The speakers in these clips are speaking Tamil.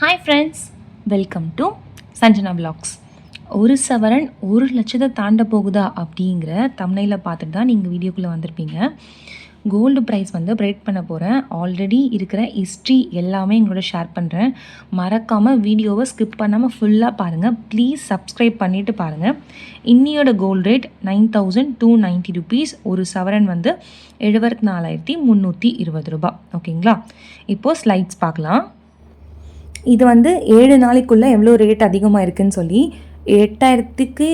Hi friends welcome to Sanjana vlogs ஒரு சவரன் ஒரு லட்சத்தை தாண்ட போகுதா அப்படிங்கிற தமிழில் பார்த்துட்டு தான் நீங்கள் வீடியோக்குள்ளே வந்திருப்பீங்க. கோல்டு ப்ரைஸ் வந்து பிரேக் பண்ண போகிறேன் ஆல்ரெடி இருக்கிற ஹிஸ்ட்ரி எல்லாமே எங்களோட ஷேர் பண்ணுறேன் மறக்காமல் வீடியோவை ஸ்கிப் பண்ணாமல் ஃபுல்லாக பாருங்கள் ப்ளீஸ் சப்ஸ்கிரைப் பண்ணிவிட்டு பாருங்கள் இன்னியோட gold rate nine thousand two ninety rupees ஒரு சவரன் வந்து எழுபத்தி நாலாயிரத்தி முந்நூற்றி இருபது ரூபாய். ஓகேங்களா இப்போது ஸ்லைட்ஸ் பார்க்கலாம். இது வந்து ஏழு நாளைக்குள்ளே எவ்வளோ ரேட் அதிகமாக இருக்குதுன்னு சொல்லி எட்டாயிரத்துக்கு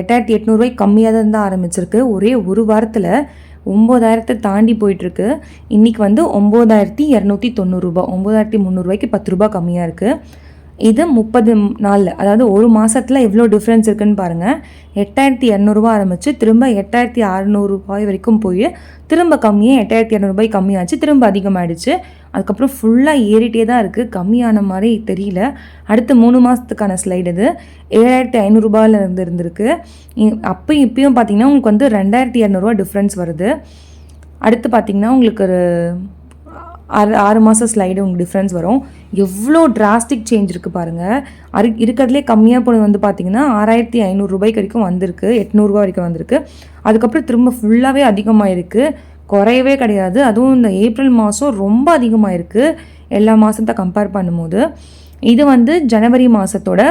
எட்டாயிரத்தி எட்நூறுவாய்க்கு கம்மியாக தான் தான் ஆரம்பிச்சிருக்கு. ஒரே ஒரு வாரத்தில் ஒம்பதாயிரத்தை தாண்டி போயிட்டுருக்கு. இன்றைக்கி வந்து ஒம்பதாயிரத்தி இரநூத்தி தொண்ணூறுரூபா ஒம்பதாயிரத்தி முந்நூறுரூவாய்க்கு பத்து ரூபா கம்மியாக இருக்குது இது முப்பது நாளில் அதாவது ஒரு மாதத்தில் எவ்வளோ டிஃப்ரென்ஸ் இருக்குன்னு பாருங்கள் எட்டாயிரத்தி இரநூறுபா ஆரம்பித்து திரும்ப எட்டாயிரத்தி அறநூறுபாய் வரைக்கும் போய் திரும்ப கம்மியாக எட்டாயிரத்தி இரநூறுபாய் கம்மியாச்சு திரும்ப அதிகமாகிடுச்சு அதுக்கப்புறம் ஃபுல்லாக ஏறிட்டே தான் இருக்குது கம்மியான மாதிரி தெரியல. அடுத்த மூணு மாதத்துக்கான ஸ்லைடு இது. ஏழாயிரத்தி ஐநூறுரூபாயிலிருந்து இருந்திருக்கு. அப்போ இப்பயும் பார்த்தீங்கன்னா உங்களுக்கு வந்து ரெண்டாயிரத்தி இரநூறுவா டிஃப்ரென்ஸ் வருது. அடுத்து பார்த்தீங்கன்னா உங்களுக்கு ஒரு ஆறு ஆறு மாதம் ஸ்லைடு உங்களுக்கு டிஃப்ரென்ஸ் வரும். எவ்வளோ டிராஸ்டிக் சேஞ்ச் இருக்குது பாருங்கள் அரு இருக்கிறதுலே கம்மியாக போனது வந்து பார்த்தீங்கன்னா ஆறாயிரத்தி ஐநூறுரூபாய்க்கு வரைக்கும் வந்திருக்கு. எட்நூறுரூவா வரைக்கும் வந்திருக்கு. அதுக்கப்புறம் திரும்ப ஃபுல்லாகவே அதிகமாக இருக்குது குறையவே கிடையாது. அதுவும் இந்த ஏப்ரல் மாதம் ரொம்ப அதிகமாக இருக்குது எல்லா மாதத்தை கம்பேர் பண்ணும்போது. இது வந்து ஜனவரி மாதத்தோட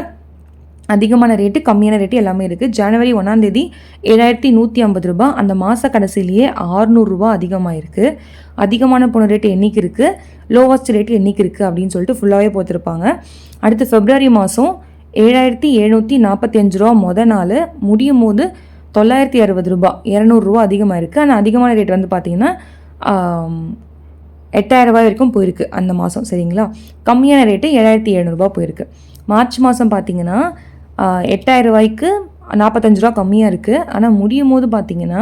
அதிகமான ரேட்டு கம்மியான ரேட்டு எல்லாமே இருக்குது ஜனவரி ஒன்றாந்தேதி ஏழாயிரத்தி நூற்றி ஐம்பது ரூபாய். அந்த மாத கடைசியிலேயே ஆறுநூறுரூவா அதிகமாக இருக்குது அதிகமான போன ரேட்டு என்னைக்கு இருக்குது லோவஸ்ட் ரேட்டு என்னைக்கு இருக்குது அப்படின்னு சொல்லிட்டு ஃபுல்லாகவே போத்திருப்பாங்க அடுத்து ஃபெப்ரவரி மாதம் ஏழாயிரத்தி எழுநூற்றி நாற்பத்தி அஞ்சு ரூபா மொதல் நாள். முடியும் போது தொள்ளாயிரத்தி அறுபது ரூபா இரநூறுவா அதிகமாக இருக்குது ஆனால் அதிகமான ரேட் வந்து பார்த்திங்கன்னா ஆம், வரைக்கும் போயிருக்கு அந்த மாதம் சரிங்களா? கம்மியான ரேட்டு ஏழாயிரத்தி எழுநூறுபா போயிருக்கு. மார்ச் மாதம் பார்த்தீங்கன்னா எட்டாயிரரூபாய்க்கு ரூபாய்க்கு நாற்பத்தஞ்சு ரூபா கம்மியாக இருக்குது ஆனால் முடியும் போது பார்த்தீங்கன்னா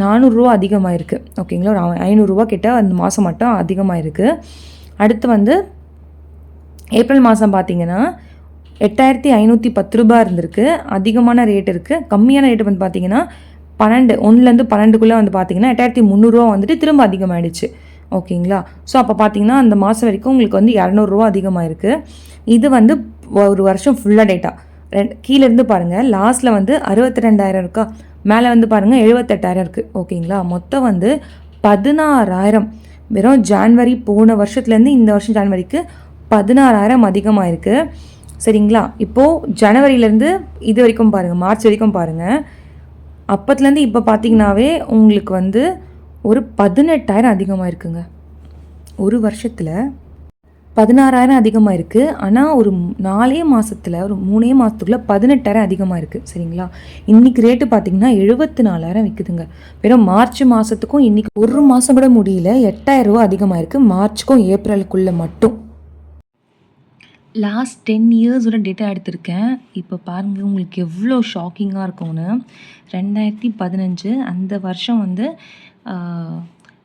நானூறுரூவா அதிகமாக இருக்குது ஓகேங்களா? ஒரு ஐநூறுரூவா கிட்ட அந்த மாதம் மட்டும் அதிகமாக இருக்குது அடுத்து வந்து ஏப்ரல் மாதம் பார்த்தீங்கன்னா எட்டாயிரத்தி ஐநூற்றி பத்து ரூபாய் இருந்திருக்கு. அதிகமான ரேட் இருக்குது கம்மியான ரேட்டு வந்து பார்த்தீங்கன்னா பன்னெண்டு ஒன்றுலேருந்து பன்னெண்டுக்குள்ளே வந்து பார்த்தீங்கன்னா எட்டாயிரத்தி முந்நூறுரூவா வந்துட்டு திரும்ப அதிகமாகிடுச்சு ஓகேங்களா? ஸோ அப்போ பார்த்தீங்கன்னா அந்த மாதம் வரைக்கும் உங்களுக்கு வந்து இரநூறுவா அதிகமாக இருக்குது இது வந்து ஒரு வருஷம் ஃபுல்லாக டேட்டா ரெண்டு கீழேருந்து பாருங்கள் லாஸ்ட்டில் வந்து அறுபத்தி ரெண்டாயிரம் இருக்கா? மேலே வந்து பாருங்கள் எழுபத்தெட்டாயிரம் இருக்குது ஓகேங்களா? மொத்தம் வந்து பதினாறாயிரம். வெறும் ஜான்வரி போன வருஷத்துலேருந்து இந்த வருஷம் ஜான்வரிக்கு பதினாறாயிரம் அதிகமாக இருக்குது சரிங்களா? இப்போது ஜனவரியிலேருந்து இது வரைக்கும் பாருங்கள் மார்ச் வரைக்கும் பாருங்கள் அப்பத்துலேருந்து இப்போ பார்த்தீங்கன்னாவே உங்களுக்கு வந்து ஒரு பதினெட்டாயிரம் அதிகமாக இருக்குங்க ஒரு வருஷத்தில் பதினாறாயிரம் அதிகமாக இருக்குது ஆனால் ஒரு நாலே மாதத்தில் ஒரு மூணே மாதத்துக்குள்ளே பதினெட்டாயிரம் அதிகமாக இருக்குது சரிங்களா? இன்றைக்கி ரேட்டு பார்த்தீங்கன்னா எழுபத்தி நாலாயிரம் விற்குதுங்க வெறும் மார்ச் மாதத்துக்கும் இன்றைக்கி ஒரு மாதம் கூட முடியல எட்டாயிரம் ரூபா அதிகமாக இருக்குது மார்ச்சுக்கும் ஏப்ரலுக்குள்ளே மட்டும். லாஸ்ட் டென் இயர்ஸோட டேட்டா எடுத்திருக்கேன். இப்போ பாருங்கள் உங்களுக்கு எவ்வளோ ஷாக்கிங்காக இருக்கும்னு. ரெண்டாயிரத்தி பதினஞ்சு அந்த வருஷம் வந்து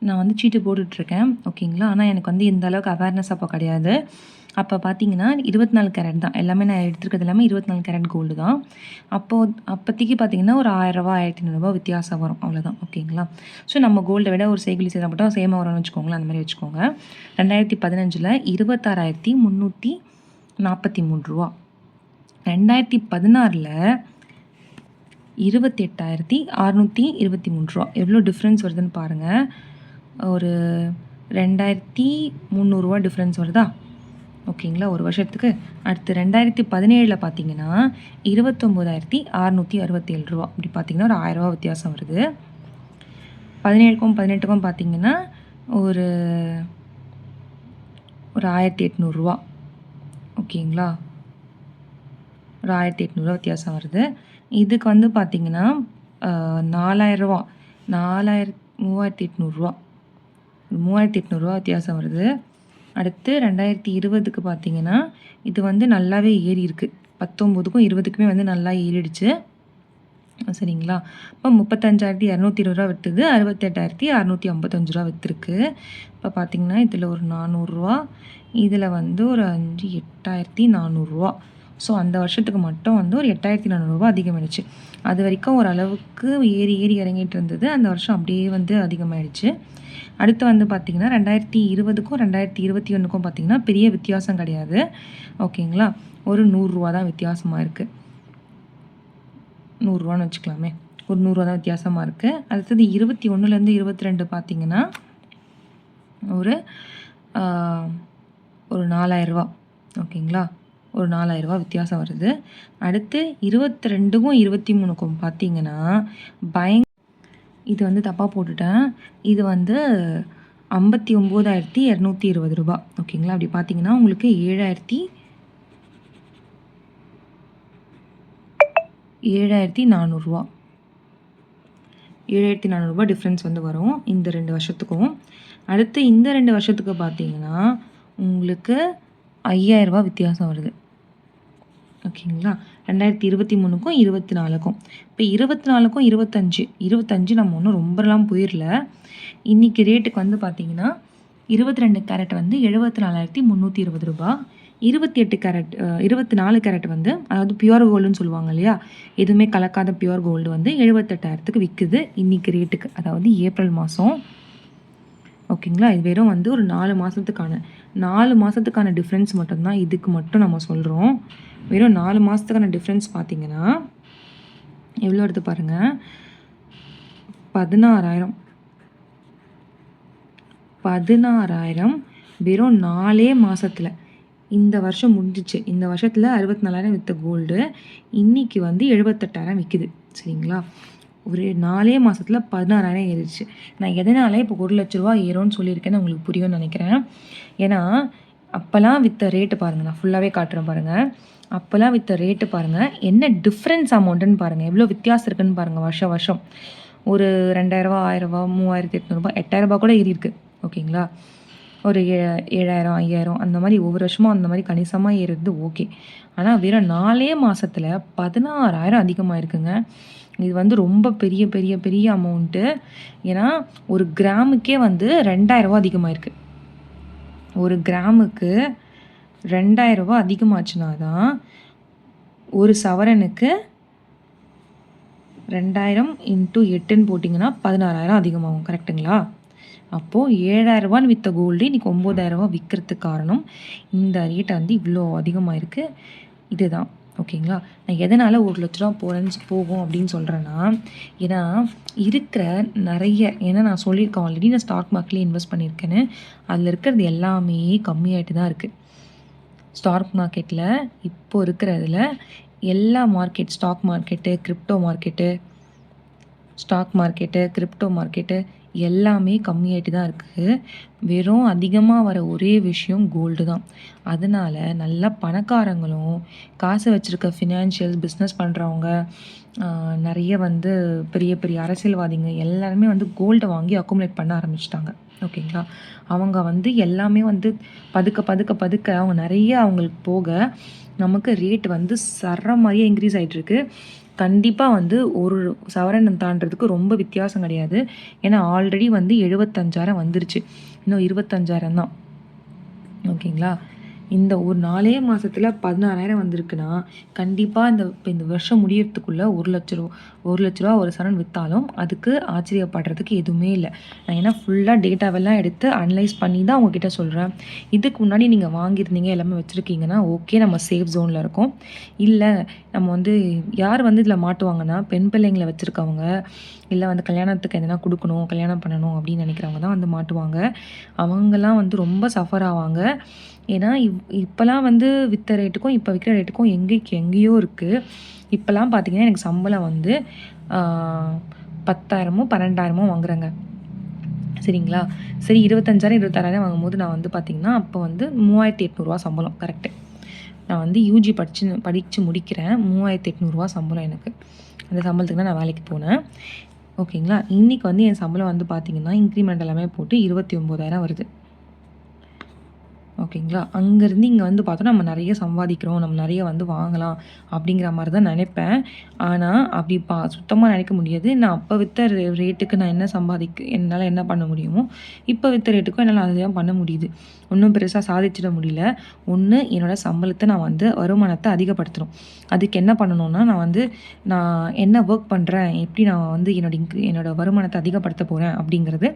நான் வந்து சீட்டு போட்டுட்ருக்கேன். ஓகேங்களா? ஆனால் எனக்கு வந்து இந்த அளவுக்கு அவேர்னஸ் அப்போ கிடையாது. அப்போ பார்த்தீங்கன்னா இருபத்தி நாலு கேரட் தான். எல்லாமே நான் எடுத்துருக்கிறது எல்லாமே இருபத்தி நாலு கேரட் கோல்டு தான். அப்போது அப்போதைக்கு பார்த்தீங்கன்னா ஒரு ஆயிரரூபா ஆயிரத்தி ஐநூறுரூவா வித்தியாசம் வரும். அவ்வளோதான் ஓகேங்களா? ஸோ நம்ம கோல்டை விட ஒரு செய்குலி செய்தால் மட்டும் சேமாக வரும்னு வச்சுக்கோங்களேன் அந்த மாதிரி வச்சுக்கோங்க. ரெண்டாயிரத்தி பதினஞ்சில் இருபத்தாறாயிரத்தி முந்நூற்றி நாற்பத்தி மூணு ரூபா. ரெண்டாயிரத்தி பதினாறில் இருபத்தெட்டாயிரத்தி அறநூற்றி இருபத்தி மூணு ரூபா. எவ்வளோ டிஃப்ரென்ஸ் வருதுன்னு பாருங்கள் ஒரு ரெண்டாயிரத்தி முந்நூறுரூவா டிஃப்ரென்ஸ் வருதா? ஓகேங்களா? ஒரு வருஷத்துக்கு. அடுத்து ரெண்டாயிரத்தி பதினேழில் பார்த்தீங்கன்னா இருபத்தொம்போதாயிரத்தி அறநூற்றி அறுபத்தேழு ரூபா. இப்படி பார்த்தீங்கன்னா ஒரு ஆயிரரூவா வித்தியாசம் வருது. பதினேழுக்கும் பதினெட்டுக்கும் பார்த்தீங்கன்னா ஒரு ஒரு ஆயிரத்தி எட்நூறுரூவா ஓகேங்களா? ஒரு ஆயிரத்தி எட்நூறுவா வித்தியாசம் வருது. இதுக்கு வந்து பார்த்தீங்கன்னா நாலாயிரரூவா நாலாயிர மூவாயிரத்தி எட்நூறுரூவா மூவாயிரத்தி எட்நூறுரூவா வித்தியாசம் வருது. அடுத்து ரெண்டாயிரத்தி இருபதுக்கு பார்த்தீங்கன்னா இது வந்து நல்லாவே ஏறி இருக்குது பத்தொம்போதுக்கும் இருபதுக்குமே வந்து நல்லா ஏறிடுச்சு. சரிங்களா? இப்போ முப்பத்தஞ்சாயிரத்தி இரநூத்தி இருபது ரூபா விற்றுது அறுபத்தெட்டாயிரத்தி அறநூற்றி ஐம்பத்தஞ்சு ரூபா விற்றுருக்கு இப்போ பார்த்தீங்கன்னா இதில் ஒரு நானூறுரூவா இதில் வந்து ஒரு அஞ்சு எட்டாயிரத்தி நானூறுரூவா ஸோ அந்த வருஷத்துக்கு மட்டும் வந்து ஒரு எட்டாயிரத்தி நானூறுரூவா அதிகமாகிடுச்சு அது வரைக்கும் ஓரளவுக்கு ஏறி ஏறி இறங்கிட்டு இருந்தது. அந்த வருஷம் அப்படியே வந்து அதிகமாகிடுச்சு அடுத்து வந்து பார்த்திங்கன்னா ரெண்டாயிரத்தி இருபதுக்கும் ரெண்டாயிரத்தி இருபத்தி ஒன்றுக்கும் பார்த்திங்கன்னா பெரிய வித்தியாசம் கிடையாது. ஓகேங்களா? ஒரு நூறுரூவா தான் வித்தியாசமாக இருக்குது நூறுரூவான்னு வச்சுக்கலாமே. ஒரு நூறுரூவா தான் வித்தியாசமாக இருக்குது அடுத்தது இருபத்தி ஒன்றுலேருந்து இருபத்தி ரெண்டு பார்த்திங்கன்னா ஒரு ஒரு நாலாயிரரூவா. ஓகேங்களா? ஒரு நாலாயிரரூவா வித்தியாசம் வருது. அடுத்து இருபத்தி ரெண்டுக்கும் இருபத்தி மூணுக்கும் பார்த்தீங்கன்னா பயங் இது வந்து தப்பாக போட்டுட்டேன். இது வந்து ஐம்பத்தி ஒம்போதாயிரத்தி இரநூத்தி இருபது ரூபா. ஓகேங்களா? அப்படி பார்த்தீங்கன்னா உங்களுக்கு ஏழாயிரத்தி ஏழாயிரத்தி நானூறுரூவா ஏழாயிரத்தி நானூறுரூவா டிஃப்ரென்ஸ் வந்து வரும் இந்த ரெண்டு வருஷத்துக்கும். அடுத்து இந்த ரெண்டு வருஷத்துக்கு பார்த்தீங்கன்னா உங்களுக்கு ஐயாயிரரூபா வித்தியாசம் வருது. ஓகேங்களா? ரெண்டாயிரத்தி இருபத்தி மூணுக்கும் இருபத்தி நாலுக்கும். இப்போ இருபத்தி நாலுக்கும் இருபத்தஞ்சு. இருபத்தஞ்சு நம்ம ஒன்றும் ரொம்பலாம் போயிடல. இன்றைக்கி ரேட்டுக்கு வந்து பார்த்திங்கன்னா இருபத்தி ரெண்டு கேரட் வந்து எழுபத்தி நாலாயிரத்தி முந்நூற்றி இருபது ரூபா. இருபத்தி எட்டு கேரட் இருபத்தி நாலு கேரட் வந்து அதாவது பியூர் கோல்டுன்னு சொல்லுவாங்க இல்லையா? எதுவுமே கலக்காத பியூர் கோல்டு வந்து எழுபத்தெட்டாயிரத்துக்கு விற்குது இன்றைக்கி ரேட்டுக்கு அதாவது ஏப்ரல் மாதம் ஓகேங்களா? இது வெறும் வந்து ஒரு நாலு மாதத்துக்கான நாலு மாதத்துக்கான டிஃப்ரென்ஸ் மட்டும்தான் இதுக்கு மட்டும் நம்ம சொல்கிறோம் வெறும் நாலு மாதத்துக்கான டிஃப்ரென்ஸ் பார்த்தீங்கன்னா எவ்வளோ எடுத்து பாருங்கள் பதினாறாயிரம். பதினாறாயிரம் வெறும் நாலே மாதத்தில் இந்த வருஷம் முடிஞ்சிச்சு. இந்த வருஷத்தில் அறுபத்தி நாலாயிரம் விற்ற கோல்டு இன்றைக்கி வந்து எழுபத்தெட்டாயிரம் விற்கிது சரிங்களா? ஒரு நாலே மாதத்தில் பதினாறாயிரம் ஏறிடுச்சு. நான் எதனால இப்போ ஒரு லட்ச ரூபா ஏறும்னு சொல்லியிருக்கேன்னு உங்களுக்கு புரியும்னு நினைக்கிறேன். ஏன்னா அப்போல்லாம் விற்ற ரேட்டு பாருங்கள் நான் ஃபுல்லாகவே காட்டுறேன் பாருங்கள் அப்போல்லாம் விற்ற ரேட்டு பாருங்கள் என்ன டிஃப்ரென்ஸ் அமௌண்ட்டுன்னு பாருங்கள் எவ்வளோ வித்தியாசம் இருக்குன்னு பாருங்கள் வருஷம் வருஷம். ஒரு ரெண்டாயிரரூவா ஆயிரரூபா மூவாயிரத்தி எட்நூறுபா எட்டாயிரரூபா கூட ஏறி இருக்குது ஓகேங்களா? ஒரு ஏ ஏழாயிரம் ஐயாயிரம் அந்த மாதிரி ஒவ்வொரு வருஷமும் அந்த மாதிரி கணிசமாக ஏறுறது ஓகே. ஆனால் வெறும் நாலே மாதத்தில் பதினாறாயிரம் அதிகமாக இருக்குங்க இது வந்து ரொம்ப பெரிய பெரிய பெரிய அமௌண்ட்டு ஏன்னா ஒரு கிராமுக்கே வந்து ரெண்டாயிரரூவா அதிகமாக இருக்குது ஒரு கிராமுக்கு ரெண்டாயிரரூவா அதிகமாச்சுன்னா தான் ஒரு சவரனுக்கு ரெண்டாயிரம் இன்ட்டு எட்டுன்னு போட்டிங்கன்னா பதினாறாயிரம் அதிகமாகும் கரெக்டுங்களா அப்போது ஏழாயிரரூபான்னு விற்ற கோல்டு இன்றைக்கி ஒம்பதாயிரரூபா விற்கிறதுக்கு காரணம் இந்த ரேட்டை வந்து இவ்வளோ அதிகமாக இருக்குது இதுதான். ஓகேங்களா? நான் எதனால் ஒரு லட்ச ரூபா போகிறேன்னு போகும் அப்படின்னு சொல்கிறேன்னா ஏன்னா இருக்கிற நிறைய ஏன்னா நான் சொல்லியிருக்கேன் ஆல்ரெடி நான் ஸ்டாக் மார்க்கெட்லேயே இன்வெஸ்ட் பண்ணியிருக்கேன்னு. அதில் இருக்கிறது எல்லாமே கம்மியாகிட்டு தான் இருக்குது ஸ்டாக் மார்க்கெட்டில் இப்போ இருக்கிறதுல எல்லா market stock market crypto market stock market crypto market எல்லாமே கம்மியாயிட்டு தான் இருக்குது வெறும் அதிகமாக வர ஒரே விஷயம் கோல்டு தான். அதனால் நல்லா பணக்காரங்களும் காசு வச்சுருக்க ஃபினான்ஷியல் பிஸ்னஸ் பண்ணுறவங்க நிறைய வந்து பெரிய பெரிய அரசியல்வாதிங்க எல்லாருமே வந்து கோல்டை வாங்கி அக்குமுலேட் பண்ண ஆரம்பிச்சிட்டாங்க. ஓகேங்களா? அவங்க வந்து எல்லாமே வந்து பதுக்க பதுக்க பதுக்க அவங்க நிறைய அவங்களுக்கு போக நமக்கு ரேட் வந்து சர மாதிரியே இன்க்ரீஸ் ஆகிட்டுருக்கு கண்டிப்பாக வந்து ஒரு சவரன் தாண்டதுக்கு ரொம்ப வித்தியாசம் கிடையாது. ஏன்னா ஆல்ரெடி வந்து எழுபத்தஞ்சாயிரம் வந்துருச்சு. இன்னும் இருபத்தஞ்சாயிரம் தான் ஓகேங்களா? இந்த ஒரு நாலே மாதத்தில் பதினாறாயிரம் வந்திருக்குன்னா கண்டிப்பாக இந்த இப்போ இந்த வருஷம் முடியறதுக்குள்ளே ஒரு லட்ச ரூபா ஒரு லட்ச ரூபா ஒரு சரண் விற்றாலும் அதுக்கு ஆச்சரியப்படுறதுக்கு எதுவுமே இல்லை. நான் ஏன்னா ஃபுல்லாக டேட்டாவெல்லாம் எடுத்து அனலைஸ் பண்ணி தான் உங்ககிட்ட சொல்கிறேன் இதுக்கு முன்னாடி நீங்கள் வாங்கியிருந்தீங்க எல்லாமே வச்சுருக்கீங்கன்னா ஓகே நம்ம சேஃப் ஜோனில் இருக்கோம். இல்லை நம்ம வந்து யார் வந்து இதில் மாட்டுவாங்கன்னா பெண் பிள்ளைங்களை வச்சுருக்கவங்க இல்லை வந்து கல்யாணத்துக்கு எதனா கொடுக்கணும் கல்யாணம் பண்ணணும் அப்படின்னு நினைக்கிறவங்க தான் வந்து மாட்டுவாங்க. அவங்கெல்லாம் வந்து ரொம்ப சஃபர் ஆவாங்க. ஏன்னா இவ் இப்போலாம் வந்து விற்ற ரேட்டுக்கும் இப்போ விற்கிற ரேட்டுக்கும் எங்கேக்கு எங்கேயோ இருக்குது இப்போலாம் பார்த்தீங்கன்னா எனக்கு சம்பளம் வந்து பத்தாயிரமோ பன்னெண்டாயிரமோ வாங்குறேங்க. சரிங்களா? சரி இருபத்தஞ்சாயிரம் இருபத்தாறாயிரம் வாங்கும்போது நான் வந்து பார்த்திங்கன்னா அப்போ வந்து மூவாயிரத்தி எட்நூறுவா சம்பளம் கரெக்டு நான் வந்து யூஜி படித்து படித்து முடிக்கிறேன். மூவாயிரத்தி எட்நூறுவா சம்பளம் எனக்கு. அந்த சம்பளத்துக்கு தான் நான் வேலைக்கு போனேன். ஓகேங்களா? இன்றைக்கி வந்து என் சம்பளம் வந்து பார்த்திங்கன்னா இன்க்ரிமெண்ட் எல்லாமே போட்டு இருபத்தி ஒம்போதாயிரம் வருது. ஓகேங்களா? அங்கேருந்து இங்கே வந்து பார்த்தோன்னா நம்ம நிறைய சம்பாதிக்கிறோம் நம்ம நிறைய வந்து வாங்கலாம் அப்படிங்கிற மாதிரி தான் நினைப்பேன். ஆனால் அப்படி பா சுத்தமாக நினைக்க முடியாது. நான் அப்போ விற்ற ரே ரேட்டுக்கு நான் என்ன சம்பாதிக்க என்னால் என்ன பண்ண முடியுமோ இப்போ விற்ற ரேட்டுக்கும் என்னால் அதுதான் பண்ண முடியுது. ஒன்றும் பெருசாக சாதிச்சிட முடியல. ஒன்று என்னோடய சம்பளத்தை நான் வந்து வருமானத்தை அதிகப்படுத்தணும். அதுக்கு என்ன பண்ணணும்னா நான் வந்து நான் என்ன ஒர்க் பண்ணுறேன் எப்படி நான் வந்து என்னோட இன்க்ரி என்னோடய வருமானத்தை அதிகப்படுத்த போகிறேன் அப்படிங்கிறது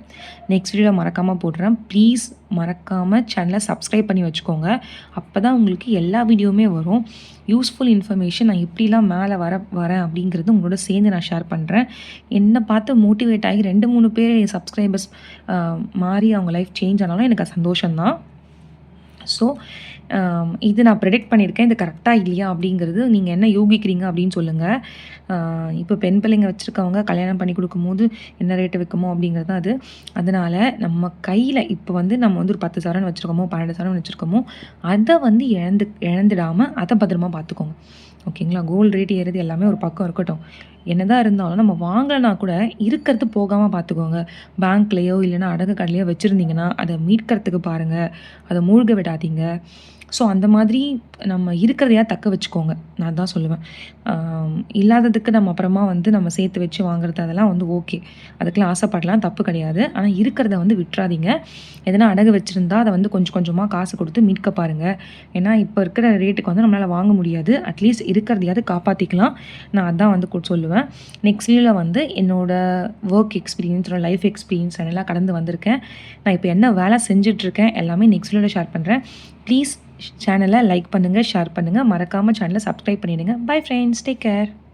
நெக்ஸ்ட் வீடியோவில் மறக்காமல் போடுறேன். ப்ளீஸ் மறக்காமல் சேனலை சப்ஸ்கிரைப் பண்ணி வச்சுக்கோங்க. அப்போ தான் உங்களுக்கு எல்லா வீடியோவுமே வரும். யூஸ்ஃபுல் இன்ஃபர்மேஷன் நான் எப்படிலாம் மேலே வர வரேன் அப்படிங்கிறது உங்களோட சேர்ந்து நான் ஷேர் பண்ணுறேன் என்னை பார்த்து மோட்டிவேட் ஆகி ரெண்டு மூணு பேர் சப்ஸ்கிரைபர்ஸ் மாறி அவங்க லைஃப் சேஞ்ச் ஆனாலும் எனக்கு சந்தோஷம்தான். ஸோ இது நான் ப்ரெடிக்ட் பண்ணியிருக்கேன் இது கரெக்டாக இல்லையா அப்படிங்கிறது நீங்கள் என்ன யோகிக்கிறீங்க அப்படின்னு சொல்லுங்கள் இப்போ பெண் பிள்ளைங்க வச்சுருக்கவங்க கல்யாணம் பண்ணி கொடுக்கும்போது என்ன ரேட்டு வைக்குமோ அப்படிங்கிறது தான் அது. அதனால் நம்ம கையில் இப்போ வந்து நம்ம வந்து ஒரு பத்து சவரன் வச்சுருக்கோமோ பன்னெண்டு சவரன் வச்சுருக்கோமோ அதை வந்து இழந்து இழந்துடாமல் அதை பத்திரமா பார்த்துக்கோங்க. ஓகேங்களா? கோல்டு ரேட் ஏறுறது எல்லாமே ஒரு பக்கம் இருக்கட்டும். என்னதான் இருந்தாலும் நம்ம வாங்கலைனா கூட இருக்கிறது போகாமல் பார்த்துக்கோங்க பேங்க்லேயோ இல்லைன்னா அடகு கடலையோ வச்சுருந்தீங்கன்னா அதை மீட்கிறதுக்கு பாருங்கள் அதை மூழ்க விடாதீங்க. ஸோ அந்த மாதிரி நம்ம இருக்கிறதையா தக்க வச்சுக்கோங்க. நான் தான் சொல்லுவேன். இல்லாததுக்கு நம்ம அப்புறமா வந்து நம்ம சேர்த்து வச்சு வாங்குறது அதெல்லாம் வந்து ஓகே அதுக்கெலாம் ஆசைப்படலாம் தப்பு கிடையாது. ஆனால் இருக்கிறத வந்து விட்டுறாதீங்க. எதனா அடகு வச்சுருந்தா அதை வந்து கொஞ்சம் கொஞ்சமாக காசு கொடுத்து மீட்க பாருங்கள் ஏன்னா இப்போ இருக்கிற ரேட்டுக்கு வந்து நம்மளால் வாங்க முடியாது. அட்லீஸ்ட் இருக்கிறதையாவது காப்பாற்றிக்கலாம் நான் அதான் வந்து சொல்லுவேன். நெக்ஸ்ட் வீடியோவில் வந்து என்னோடய ஒர்க் எக்ஸ்பீரியன்ஸ் லைஃப் எக்ஸ்பீரியன்ஸ் அதெல்லாம் கடந்து வந்திருக்கேன். நான் இப்போ என்ன வேலை செஞ்சிட்ருக்கேன் எல்லாமே நெக்ஸ்ட் வீடியோவில் ஷேர் பண்ணுறேன் ப்ளீஸ் சேனலை லைக் பண்ணுங்கள் ஷேர் பண்ணுங்கள் மறக்காமல் சேனலை சப்ஸ்கிரைப் பண்ணிவிடுங்க பை ஃப்ரெண்ட்ஸ் டேக் கேர்